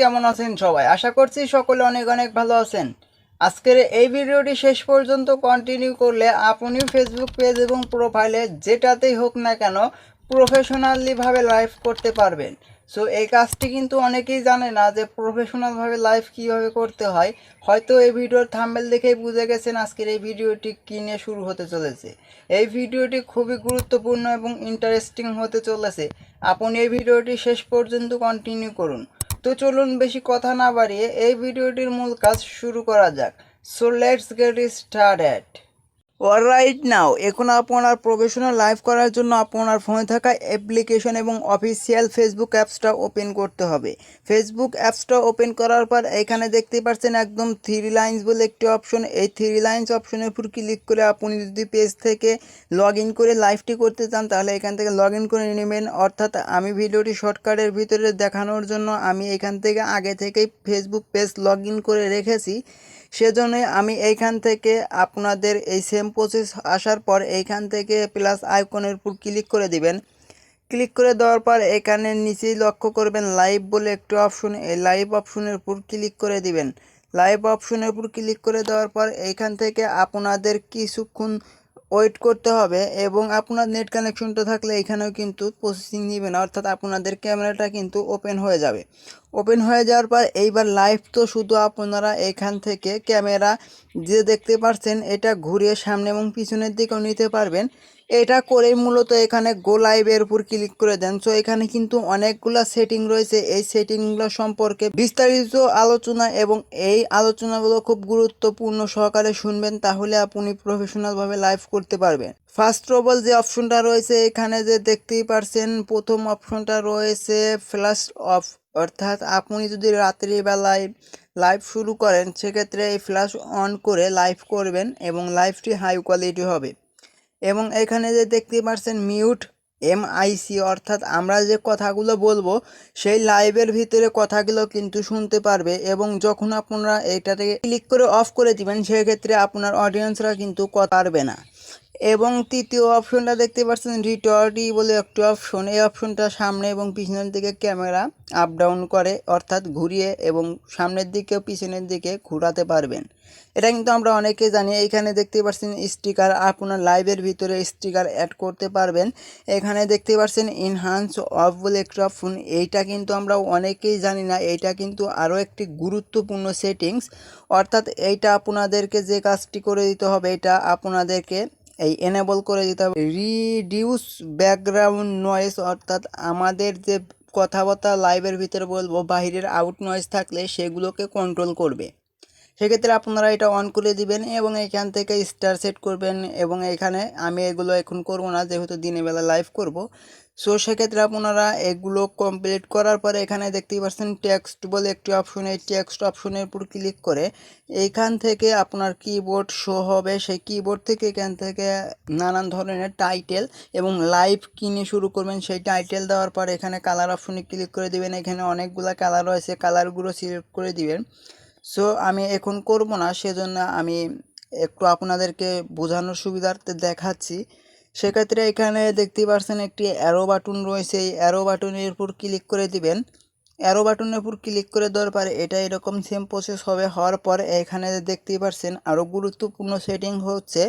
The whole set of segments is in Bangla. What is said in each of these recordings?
কেমন আছেন সবাই? আশা করছি সকলে অনেক অনেক ভালো আছেন। আজকের এই ভিডিওটি শেষ পর্যন্ত কন্টিনিউ করলে আপনি ফেসবুক পেজ এবং প্রোফাইলে যেটাতেই হোক না কেন প্রফেশনালি ভাবে লাইভ করতে পারবেন। সো এই কাজটি কিন্তু অনেকেই জানে না যে প্রফেশনাল ভাবে লাইভ কীভাবে করতে হয়। হয়তো এই ভিডিওর থাম্বেল দেখেই বুঝে গেছেন আজকের এই ভিডিওটি কি নিয়ে শুরু হতে চলেছে। এই ভিডিওটি খুবই গুরুত্বপূর্ণ এবং ইন্টারেস্টিং হতে চলেছে। আপনি এই ভিডিওটি শেষ পর্যন্ত কন্টিনিউ করুন। তো চলুন বেশি কথা না বাড়িয়ে এই ভিডিওটির মূল কাজ শুরু করা যাক। So let's get started right now এখন আপনার প্রফেশনাল লাইভ করার জন্য আপনার ফোনে থাকা অ্যাপ্লিকেশন এবং অফিসিয়াল ফেসবুক অ্যাপসটা ওপেন করতে হবে। ফেসবুক অ্যাপসটা ওপেন করার পর এখানে দেখতে পাচ্ছেন একদম থ্রি লাইন্স বলে একটি অপশন এই থ্রি লাইন্স অপশনের উপর ক্লিক করে আপনি যদি পেজ থেকে লগ ইন করে লাইভটি করতে চান, তাহলে এখান থেকে লগ ইন করে নেবেন। অর্থাৎ আমি ভিডিওটি শর্টকাটের ভিতরে দেখানোর জন্য আমি এখান থেকে আগে থেকেই ফেসবুক পেজ লগ ইন করে রেখেছি। সেজন্য আমি এইখান থেকে আপনাদের এই সেম প্রসেস আসার পর এইখান থেকে প্লাস আইকনের উপর ক্লিক করে দিবেন। ক্লিক করে দেওয়ার পর এখানে নিচেই লক্ষ্য করবেন লাইভ বলে একটি অপশন এই লাইভ অপশনের উপর ক্লিক করে দিবেন। লাইভ অপশনের উপর ক্লিক করে দেওয়ার পর এইখান থেকে আপনাদের কিছুক্ষণ ওয়েট করতে হবে এবং আপনার নেট কানেকশনটা থাকলে এখানেও কিন্তু প্রসেসিং নেবে না, অর্থাৎ আপনাদের ক্যামেরাটা কিন্তু ওপেন হয়ে যাবে। ওপেন হয়ে যাওয়ার পর এইবার লাইভ তো শুধু আপনারা এখান থেকে ক্যামেরা যে দেখতে পাচ্ছেন এটা ঘুরিয়ে সামনে এবং পিছনের দিকেও নিতে পারবেন। এটা করেই মূলত এখানে গো লাইভের উপর ক্লিক করে দেন। সো এখানে কিন্তু অনেকগুলো সেটিং রয়েছে। এই সেটিংগুলো সম্পর্কে বিস্তারিত আলোচনা এবং এই আলোচনাগুলো খুব গুরুত্বপূর্ণ সহকারে শুনবেন, তাহলে আপনি প্রফেশনালভাবে লাইভ করতে পারবেন। ফার্স্ট অফ অল যে অপশনটা রয়েছে এখানে যে দেখতেই পারছেন, প্রথম অপশনটা রয়েছে ফ্ল্যাশ অফ অর্থাৎ আপনি যদি রাত্রিবেলায় লাইভ শুরু করেন, সেক্ষেত্রে এই ফ্ল্যাশ অন করে লাইভ করবেন এবং লাইভটি হাই কোয়ালিটি হবে। এবং এখানে যে দেখতে পাচ্ছেন মিউট এমআইসি অর্থাৎ আমরা যে কথাগুলো বলব, সেই লাইভের ভিতরে কথাগুলো কিন্তু শুনতে পারবে এবং যখন আপনারা এটাতে ক্লিক করে অফ করে দিবেন, সেক্ষেত্রে আপনার অডিয়েন্সরা কিন্তু কথা পারবে না। এবং তৃতীয় অপশনটা দেখতে পাচ্ছেন রিটর্ডি বলে একটি অপশন এই অপশনটা সামনে এবং পিছনের দিকে ক্যামেরা আপ ডাউন করে, অর্থাৎ ঘুরিয়ে এবং সামনের দিকে, পিছনের দিকে ঘোরাতে পারবেন। এটা কিন্তু আমরা অনেকে জানি। এইখানে দেখতে পাচ্ছেন স্টিকার আপনার লাইভের ভিতরে স্টিকার অ্যাড করতে পারবেন। এখানে দেখতে পাচ্ছেন ইনহান্স অফ বলে একটি অপশন এইটা কিন্তু আমরা অনেকেই জানি না। এইটা কিন্তু আরও একটি গুরুত্বপূর্ণ সেটিংস অর্থাৎ এইটা আপনাদেরকে যে কাজটি করে দিতে হবে, এটা আপনাদেরকে এই এনেবল করে দিতে হবে। রিডিউস ব্যাকগ্রাউন্ড নয়েস অর্থাৎ আমাদের যে কথাবার্তা লাইভের ভিতরে বলব, বাহিরের আউট নয়েস থাকলে সেগুলোকে কন্ট্রোল করবে। সেক্ষেত্রে আপনারা এটা অন করে দিবেন এবং এখান থেকে স্টার সেট করবেন এবং এখানে আমি এগুলো এখন করব না, যেহেতু দিনের বেলা লাইভ করব। সো সেক্ষেত্রে আপনারা এগুলো কমপ্লিট করার পরে এখানে দেখতেই পাচ্ছেন টেক্সট বলে একটি অপশন এই টেক্সট অপশনের উপর ক্লিক করে এইখান থেকে আপনার কিবোর্ড শো হবে। সেই কিবোর্ড থেকে এখান থেকে নানান ধরনের টাইটেল এবং লাইভ কিনে শুরু করবেন। সেই টাইটেল দেওয়ার পর এখানে কালার অপশনে ক্লিক করে দিবেন। এখানে অনেকগুলো কালার রয়েছে কালারগুলো সিলেক্ট করে দিবেন। সো আমি এখন করব না, সেজন্য আমি একটু আপনাদেরকে বোঝানোর সুবিধার্থে দেখাচ্ছি। সেক্ষেত্রে এখানে দেখতে পাচ্ছেন একটি অ্যারো বাটন রয়েছে। এই অ্যারো বাটনের উপর ক্লিক করে দিবেন। অ্যারো বাটনের উপর ক্লিক করে দেওয়ার পরে এটা এরকম সেম প্রসেস হবে। হওয়ার পর এখানে দেখতেই পাচ্ছেন আরও গুরুত্বপূর্ণ সেটিং হচ্ছে।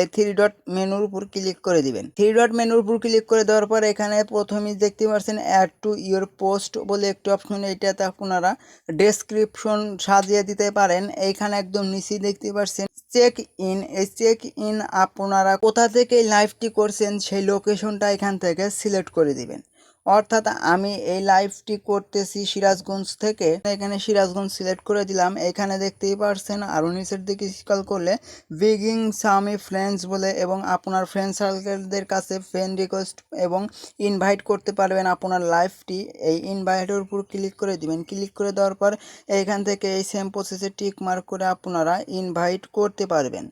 এই থ্রি ডট মেনুর উপর ক্লিক করে দিবেন। থ্রি ডট মেনুর উপর ক্লিক করে দেওয়ার পর এখানে প্রথমেই দেখতে পাচ্ছেন অ্যাড টু ইয়োর পোস্ট বলে একটি অপশন এইটাতে আপনারা ডেসক্রিপশন সাজিয়ে দিতে পারেন। এইখানে একদম নিচেই দেখতে পাচ্ছেন চেক ইন এই চেক ইন আপনারা কোথা থেকে লাইভটি করছেন সেই লোকেশনটা এখান থেকে সিলেক্ট করে দিবেন। অর্থাৎ আমি এই লাইভটি করতেছি সিরাজগঞ্জ থেকে। এখানে সিরাজগঞ্জ সিলেক্ট করে দিলাম। এখানে দেখতেই পারছেন আরও নিচের দিকে স্কল করলে বিগিং সামি ফ্রেন্ডস বলে এবং আপনার ফ্রেন্ড সার্কেলদের কাছে ফ্রেন্ড রিকোয়েস্ট এবং ইনভাইট করতে পারবেন আপনার লাইভটি এই ইনভাইটের উপর ক্লিক করে দিবেন। ক্লিক করে দেওয়ার পর এইখান থেকে এই সেম প্রসেসে টিক মার্ক করে আপনারা ইনভাইট করতে পারবেন।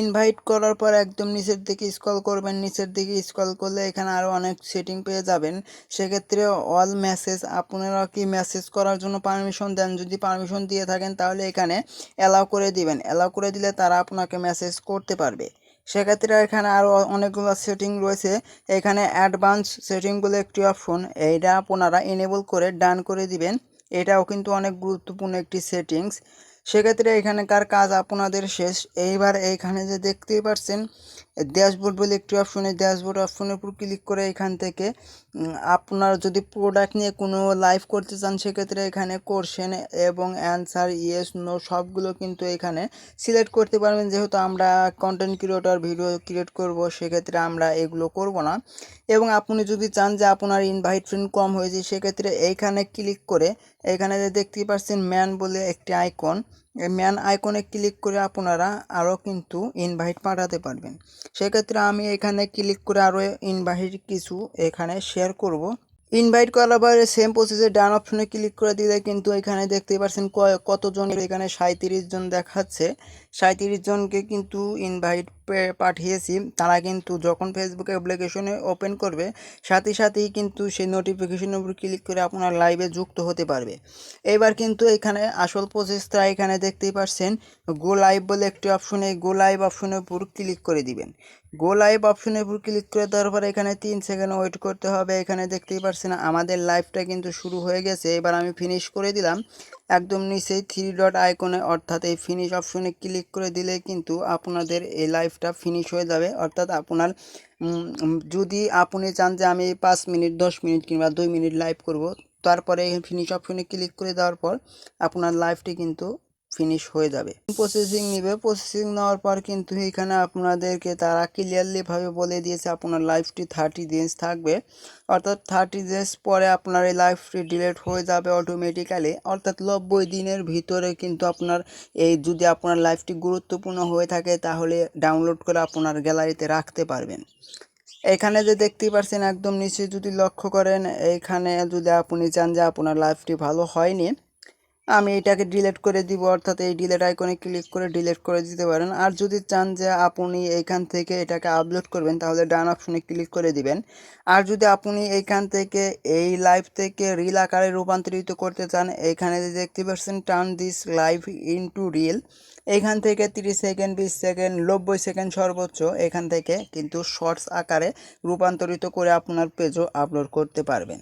ইনভাইট করার পর একদম নিচের দিকে স্কল করবেন। নিচের দিকে স্কল করলে এখানে আরও অনেক সেটিং পেয়ে যাবেন। সেক্ষেত্রে অল মেসেজ আপনারা কি মেসেজ করার জন্য পারমিশন দেন? যদি পারমিশন দিয়ে থাকেন, তাহলে এখানে অ্যালাউ করে দিবেন। অ্যালাউ করে দিলে তারা আপনাকে মেসেজ করতে পারবে। সেক্ষেত্রে এখানে আরও অনেকগুলো সেটিং রয়েছে। এখানে অ্যাডভান্স সেটিংগুলো একটি অপশন এইটা আপনারা এনেবল করে ডান করে দিবেন। এটাও কিন্তু অনেক গুরুত্বপূর্ণ একটি সেটিংস সেক্ষেত্রে এখানকার কাজ আপনাদের শেষ। এইবার এইখানে যে দেখতেই পাচ্ছেন ড্যাশবোর্ড বলে একটি অপশনে ড্যাশবোর্ড অপশনের উপর ক্লিক করে এখান থেকে আপনার যদি প্রোডাক্ট নিয়ে কোনো লাইভ করতে চান সেক্ষেত্রে এখানে কোশ্চেন এবং অ্যান্সার ইয়েস নো সবগুলো কিন্তু এখানে সিলেক্ট করতে পারবেন। যেহেতু আমরা কন্টেন্ট ক্রিয়েটর ভিডিও ক্রিয়েট করব, সেক্ষেত্রে আমরা এগুলো করব না। এবং আপনি যদি চান যে আপনার ইনভাইট ফ্রেন্ড কম হয়েছে সেক্ষেত্রে এইখানে ক্লিক করে এখানে যে দেখতেই পাচ্ছেন ম্যান বলে একটি আইকন ম্যান আইকনে ক্লিক করে আপনারা আরও কিন্তু ইনভাইট পাঠাতে পারবেন। সেক্ষেত্রে আমি এখানে ক্লিক করে আরও ইনভাইট কিছু এখানে শেয়ার করব। ইনভাইট করার পরে সেম প্রসেসে ডান অপশনে ক্লিক করে দিলে কিন্তু এখানে দেখতেই পাচ্ছেন কতজন এখানে সাঁত্রিশ জন দেখাচ্ছে। সাঁত্রিশ জনকে কিন্তু ইনভাইট পাঠিয়েছি। তারা কিন্তু যখন ফেসবুক অ্যাপ্লিকেশনে ওপেন করবে, সাথে সাথেই কিন্তু সেই নোটিফিকেশনের উপর ক্লিক করে আপনার লাইভে যুক্ত হতে পারবে। এবার কিন্তু এখানে আসল প্রসেসটা এখানে দেখতেই পাচ্ছেন গো লাইভ বলে একটি অপশনে গো লাইভ অপশনের উপর ক্লিক করে দিবেন। গো লাইভ অপশনের উপর ক্লিক করে দেওয়ার পরে এখানে তিন সেকেন্ড ওয়েট করতে হবে। এখানে দেখতেই পাচ্ছেন আমাদের লাইভটা কিন্তু শুরু হয়ে গেছে। এবার আমি ফিনিশ করে দিলাম। একদম নিচেই থ্রি ডট আইকনে অর্থাৎ এই ফিনিশ অপশনে ক্লিক করে দিলে কিন্তু আপনাদের এই লাইফটা ফিনিশ হয়ে যাবে। অর্থাৎ আপনার যদি আপনি চান যে আমি পাঁচ মিনিট, দশ মিনিট কিংবা দুই মিনিট লাইভ করব, তারপরে এই ফিনিশ অপশনে ক্লিক করে দেওয়ার পর আপনার লাইফটি কিন্তু ফিনিশ হয়ে যাবে। প্রসেসিং নেবে। প্রসেসিং নেওয়ার পর কিন্তু এখানে আপনাদেরকে তারা ক্লিয়ারলি ভাবে বলে দিয়েছে আপনার লাইফটি থার্টি ডেজ থাকবে। অর্থাৎ থার্টি ডেজ পরে আপনার এই লাইফটি ডিলেট হয়ে যাবে অটোমেটিক্যালি অর্থাৎ নব্বই দিনের ভিতরে কিন্তু আপনার এই যদি আপনার লাইফটি গুরুত্বপূর্ণ হয়ে থাকে তাহলে ডাউনলোড করে আপনার গ্যালারিতে রাখতে পারবেন। এখানে যে দেখতেই পাচ্ছেন একদম নিচে যদি লক্ষ্য করেন এইখানে যদি আপনি চান যে আপনার লাইফটি ভালো হয়নি আমি এটাকে ডিলেট করে দিব, অর্থাৎ এই ডিলেট আইকনে ক্লিক করে ডিলিট করে দিতে পারেন। আর যদি চান যে আপনি এইখান থেকে এটাকে আপলোড করবেন, তাহলে ডান অপশনে ক্লিক করে দিবেন। আর যদি আপনি এইখান থেকে এই লাইভ থেকে রিল আকারে রূপান্তরিত করতে চান, এখানে দেখতে পাচ্ছেন turn this live into reel এখান থেকে তিরিশ সেকেন্ড বিশ সেকেন্ড নব্বই সেকেন্ড সর্বোচ্চ, এখান থেকে কিন্তু শর্টস আকারে রূপান্তরিত করে আপনার পেজও আপলোড করতে পারবেন।